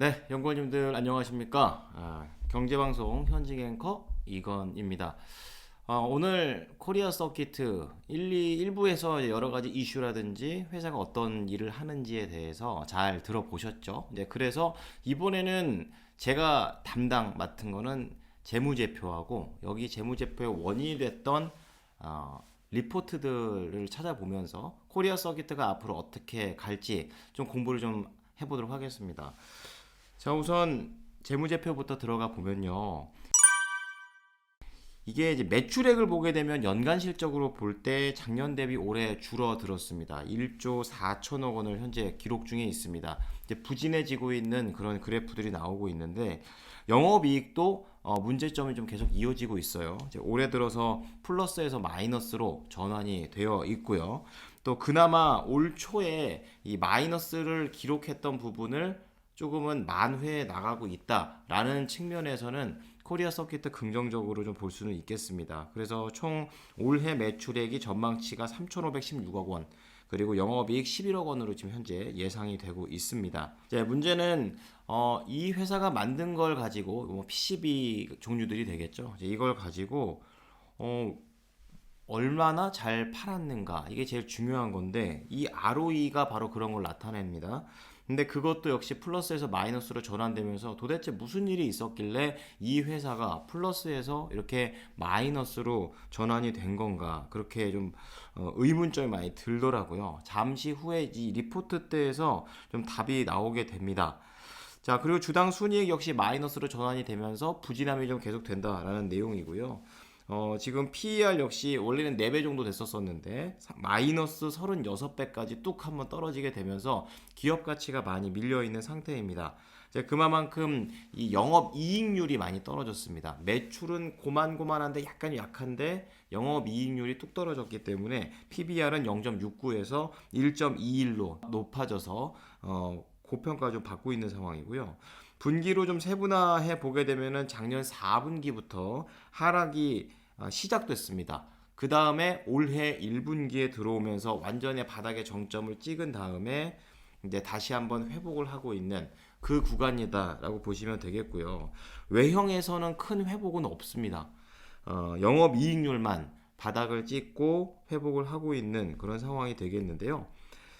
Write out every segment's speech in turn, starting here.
네, 연구원님들 안녕하십니까? 아, 경제방송 현직 앵커 이건입니다. 아, 오늘 코리아 서키트 1, 2, 1부에서 여러 가지 이슈라든지 회사가 어떤 일을 하는지에 대해서 잘 들어보셨죠? 네, 그래서 이번에는 제가 담당 맡은 거는 재무제표하고 여기 재무제표의 원인이 됐던 어, 리포트들을 찾아보면서 코리아 서키트가 앞으로 어떻게 갈지 좀 공부를 좀 해보도록 하겠습니다. 자, 우선 재무제표부터 들어가 보면요. 이게 이제 매출액을 보게 되면 연간 실적으로 볼 때 작년 대비 올해 줄어들었습니다. 1조 4천억 원을 현재 기록 중에 있습니다. 이제 부진해지고 있는 그런 그래프들이 나오고 있는데 영업이익도 어, 문제점이 좀 계속 이어지고 있어요. 올해 들어서 플러스에서 마이너스로 전환이 되어 있고요. 또 그나마 올 초에 이 마이너스를 기록했던 부분을 조금은 만회해 나가고 있다라는 측면에서는 코리아 서킷 긍정적으로 좀 볼 수는 있겠습니다. 그래서 총 올해 매출액이 전망치가 3,516억 원, 그리고 영업이익 11억 원으로 지금 현재 예상이 되고 있습니다. 이제 문제는 어, 이 회사가 만든 걸 가지고 뭐 PCB 종류들이 되겠죠. 이걸 가지고 어, 얼마나 잘 팔았는가 이게 제일 중요한 건데 이 ROE가 바로 그런 걸 나타냅니다. 근데 그것도 역시 플러스에서 마이너스로 전환되면서 도대체 무슨 일이 있었길래 이 회사가 플러스에서 이렇게 마이너스로 전환이 된 건가 그렇게 좀 어, 의문점이 많이 들더라고요. 잠시 후에 이 리포트 때에서 좀 답이 나오게 됩니다. 자 그리고 주당 순이익 역시 마이너스로 전환이 되면서 부진함이 좀 계속 된다라는 내용이고요. 어, 지금 PER 역시 원래는 4배 정도 됐었었는데 마이너스 36배까지 뚝 한번 떨어지게 되면서 기업 가치가 많이 밀려 있는 상태입니다. 이제 그만큼 이 영업 이익률이 많이 떨어졌습니다. 매출은 고만고만한데 약간 약한데 영업 이익률이 뚝 떨어졌기 때문에 PBR은 0.69에서 1.21로 높아져서 어, 고평가 좀 받고 있는 상황이고요. 분기로 좀 세분화해 보게 되면은 작년 4분기부터 하락이 아, 시작됐습니다. 그 다음에 올해 1분기에 들어오면서 완전히 바닥의 정점을 찍은 다음에 이제 다시 한번 회복을 하고 있는 그 구간이다라고 보시면 되겠고요. 외형에서는 큰 회복은 없습니다. 어, 영업 이익률만 바닥을 찍고 회복을 하고 있는 그런 상황이 되겠는데요.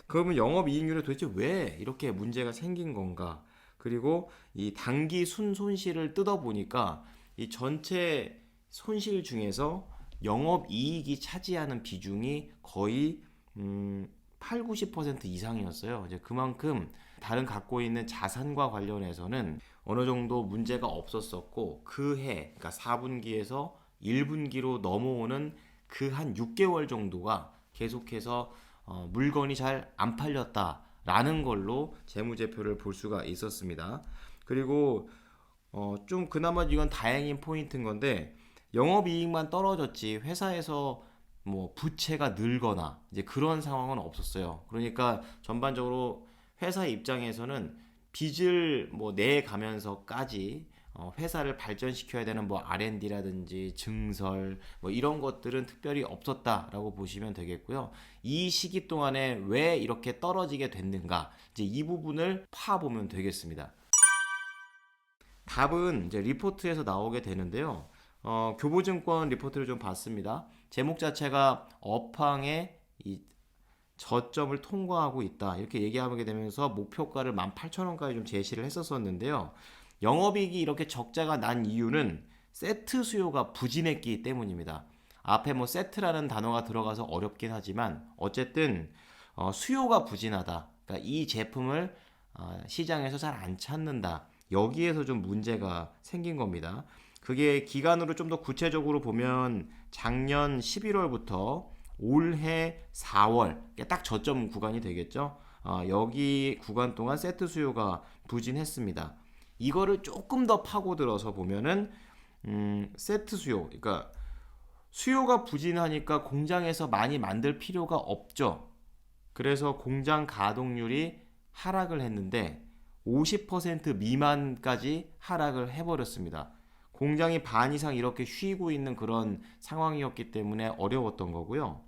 그러면 영업 이익률에 도대체 왜 이렇게 문제가 생긴 건가? 그리고 이 단기 순 손실을 뜯어 보니까 이 전체 손실 중에서 영업 이익이 차지하는 비중이 거의 음, 8, 90% 이상이었어요. 이제 그만큼 다른 갖고 있는 자산과 관련해서는 어느 정도 문제가 없었었고 그 해, 그러니까 4분기에서 1분기로 넘어오는 그 한 6개월 정도가 계속해서 어, 물건이 잘 안 팔렸다라는 걸로 재무제표를 볼 수가 있었습니다. 그리고 어, 좀 그나마 이건 다행인 포인트인 건데 영업이익만 떨어졌지 회사에서 뭐 부채가 늘거나 이제 그런 상황은 없었어요. 그러니까 전반적으로 회사 입장에서는 빚을 뭐 내 가면서까지 어, 회사를 발전시켜야 되는 뭐 R&D라든지 증설 뭐 이런 것들은 특별히 없었다라고 보시면 되겠고요. 이 시기 동안에 왜 이렇게 떨어지게 됐는가 이제 이 부분을 파보면 되겠습니다. 답은 이제 리포트에서 나오게 되는데요. 어, 교보증권 리포트를 좀 봤습니다. 제목 자체가 업황의 이 저점을 통과하고 있다. 이렇게 얘기하게 되면서 목표가를 18,000원까지 좀 제시를 했었었는데요. 영업이익이 이렇게 적자가 난 이유는 세트 수요가 부진했기 때문입니다. 앞에 뭐 세트라는 단어가 들어가서 어렵긴 하지만 어쨌든 어, 수요가 부진하다. 그러니까 이 제품을 어, 시장에서 잘 안 찾는다. 여기에서 좀 문제가 생긴 겁니다. 그게 기간으로 좀 더 구체적으로 보면 작년 11월부터 올해 4월 딱 저점 구간이 되겠죠. 어, 여기 구간 동안 세트 수요가 부진했습니다. 이거를 조금 더 파고들어서 보면은 음, 세트 수요, 그러니까 수요가 부진하니까 공장에서 많이 만들 필요가 없죠. 그래서 공장 가동률이 하락을 했는데 50% 미만까지 하락을 해버렸습니다. 공장이 반 이상 이렇게 쉬고 있는 그런 상황이었기 때문에 어려웠던 거고요.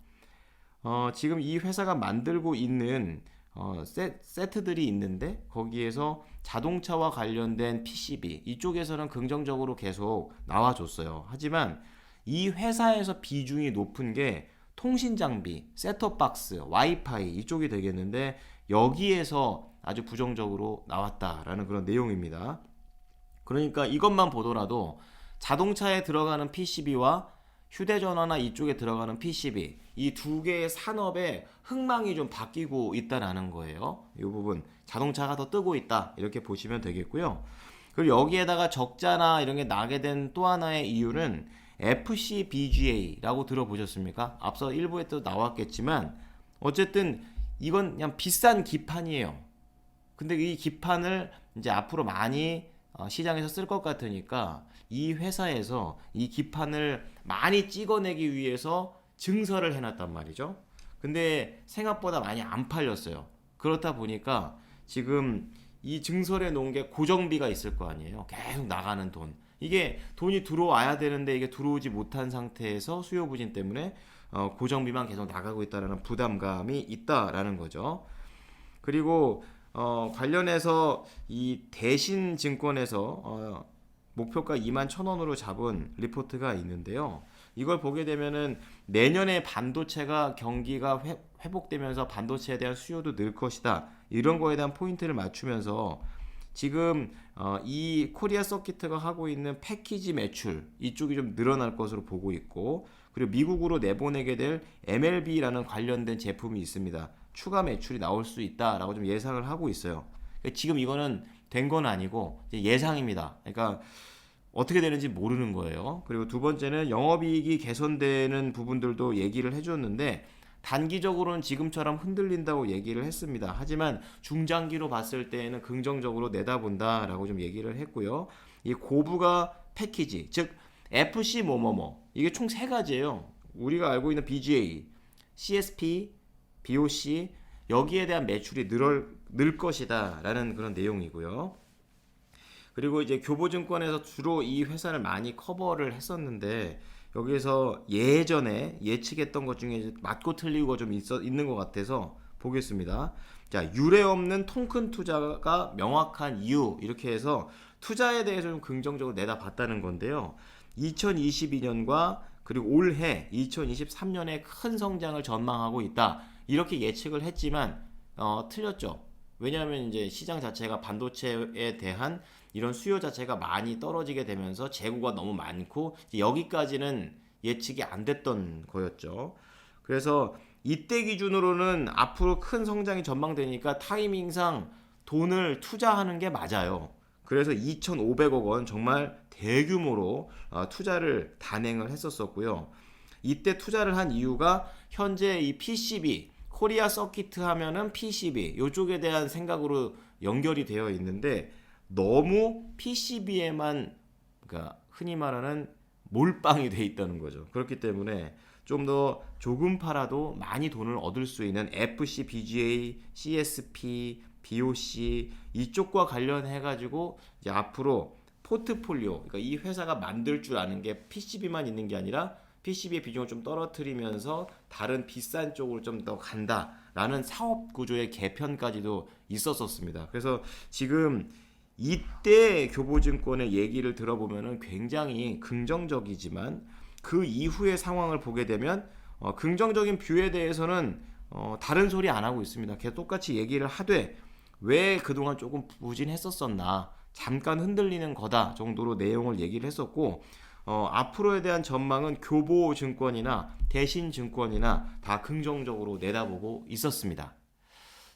어, 지금 이 회사가 만들고 있는 어, 세, 세트들이 있는데 거기에서 자동차와 관련된 PCB 이쪽에서는 긍정적으로 계속 나와줬어요. 하지만 이 회사에서 비중이 높은 게 통신 장비, 셋톱 박스, 와이파이 이쪽이 되겠는데 여기에서 아주 부정적으로 나왔다라는 그런 내용입니다. 그러니까 이것만 보더라도 자동차에 들어가는 PCB와 휴대전화나 이쪽에 들어가는 PCB 이 두 개의 산업의 흥망이 좀 바뀌고 있다라는 거예요. 이 부분 자동차가 더 뜨고 있다 이렇게 보시면 되겠고요. 그리고 여기에다가 적자나 이런 게 나게 된 또 하나의 이유는 FCBGA라고 들어보셨습니까? 앞서 1부에 또 나왔겠지만 어쨌든 이건 그냥 비싼 기판이에요. 근데 이 기판을 이제 앞으로 많이 어, 시장에서 쓸 것 같으니까 이 회사에서 이 기판을 많이 찍어내기 위해서 증설을 해놨단 말이죠. 근데 생각보다 많이 안 팔렸어요. 그렇다 보니까 지금 이 증설해 놓은 게 고정비가 있을 거 아니에요. 계속 나가는 돈. 이게 돈이 들어와야 되는데 이게 들어오지 못한 상태에서 수요 부진 때문에 어, 고정비만 계속 나가고 있다라는 부담감이 있다라는 거죠. 그리고 어, 관련해서 이 대신 증권에서 어, 목표가 2만 1,000원으로 잡은 리포트가 있는데요. 이걸 보게 되면은 내년에 반도체가 경기가 회, 회복되면서 반도체에 대한 수요도 늘 것이다. 이런 거에 대한 포인트를 맞추면서 지금 어, 이 코리아 서키트가 하고 있는 패키지 매출 이쪽이 좀 늘어날 것으로 보고 있고 그리고 미국으로 내보내게 될 MLB라는 관련된 제품이 있습니다. 추가 매출이 나올 수 있다라고 좀 예상을 하고 있어요. 그러니까 지금 이거는 된 건 아니고 예상입니다. 그러니까 어떻게 되는지 모르는 거예요. 그리고 두 번째는 영업이익이 개선되는 부분들도 얘기를 해줬는데 단기적으로는 지금처럼 흔들린다고 얘기를 했습니다. 하지만 중장기로 봤을 때에는 긍정적으로 내다본다라고 좀 얘기를 했고요. 이 고부가 패키지, 즉 FC 뭐뭐뭐 이게 총 세 가지예요. 우리가 알고 있는 BGA, CSP, BOC 여기에 대한 매출이 늘, 늘 것이다라는 그런 내용이고요. 그리고 이제 교보증권에서 주로 이 회사를 많이 커버를 했었는데 여기에서 예전에 예측했던 것 중에 맞고 틀리고 좀 있어, 있는 것 같아서 보겠습니다. 자, 유례 없는 통큰 투자가 명확한 이유 이렇게 해서 투자에 대해서 좀 긍정적으로 내다봤다는 건데요. 2022년과 그리고 올해 2023년에 큰 성장을 전망하고 있다. 이렇게 예측을 했지만 어, 틀렸죠. 왜냐하면 이제 시장 자체가 반도체에 대한 이런 수요 자체가 많이 떨어지게 되면서 재고가 너무 많고 여기까지는 예측이 안 됐던 거였죠. 그래서 이때 기준으로는 앞으로 큰 성장이 전망되니까 타이밍상 돈을 투자하는 게 맞아요. 그래서 2,500억 원 정말 대규모로 어, 투자를 단행을 했었었고요. 이때 투자를 한 이유가 현재 이 PCB 코리아 서키트 하면은 PCB 이쪽에 대한 생각으로 연결이 되어 있는데 너무 PCB에만 그러니까 흔히 말하는 몰빵이 돼 있다는 거죠. 그렇기 때문에 좀 더 조금 팔아도 많이 돈을 얻을 수 있는 FC, BGA, CSP, BOC 이쪽과 관련해 가지고 앞으로 포트폴리오 그러니까 이 회사가 만들 줄 아는 게 PCB만 있는 게 아니라 PCB의 비중을 좀 떨어뜨리면서 다른 비싼 쪽으로 좀 더 간다라는 사업 구조의 개편까지도 있었었습니다. 그래서 지금 이때 교보증권의 얘기를 들어보면은 굉장히 긍정적이지만 그 이후의 상황을 보게 되면 어, 긍정적인 뷰에 대해서는 어, 다른 소리 안 하고 있습니다. 계속 똑같이 얘기를 하되 왜 그동안 조금 부진했었었나 잠깐 흔들리는 거다 정도로 내용을 얘기를 했었고 어, 앞으로에 대한 전망은 교보증권이나 대신증권이나 다 긍정적으로 내다보고 있었습니다.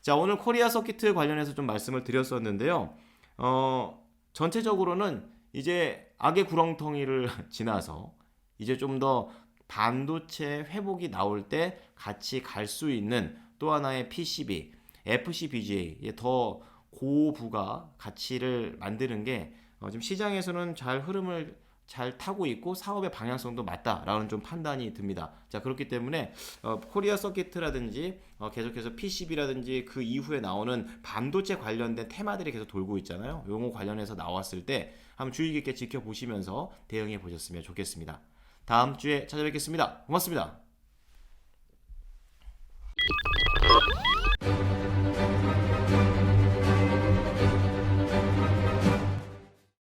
자 오늘 코리아 서키트 관련해서 좀 말씀을 드렸었는데요. 어, 전체적으로는 이제 악의 구렁텅이를 지나서 이제 좀 더 반도체 회복이 나올 때 같이 갈 수 있는 또 하나의 PCB, FCBGA 더 고부가 가치를 만드는 게 어, 지금 시장에서는 잘 흐름을 잘 타고 있고 사업의 방향성도 맞다라는 좀 판단이 듭니다. 자 그렇기 때문에 어, 코리아 서키트라든지 어, 계속해서 PCB라든지 그 이후에 나오는 반도체 관련된 테마들이 계속 돌고 있잖아요. 요거 관련해서 나왔을 때 한번 주의 깊게 지켜보시면서 대응해 보셨으면 좋겠습니다. 다음 주에 찾아뵙겠습니다. 고맙습니다.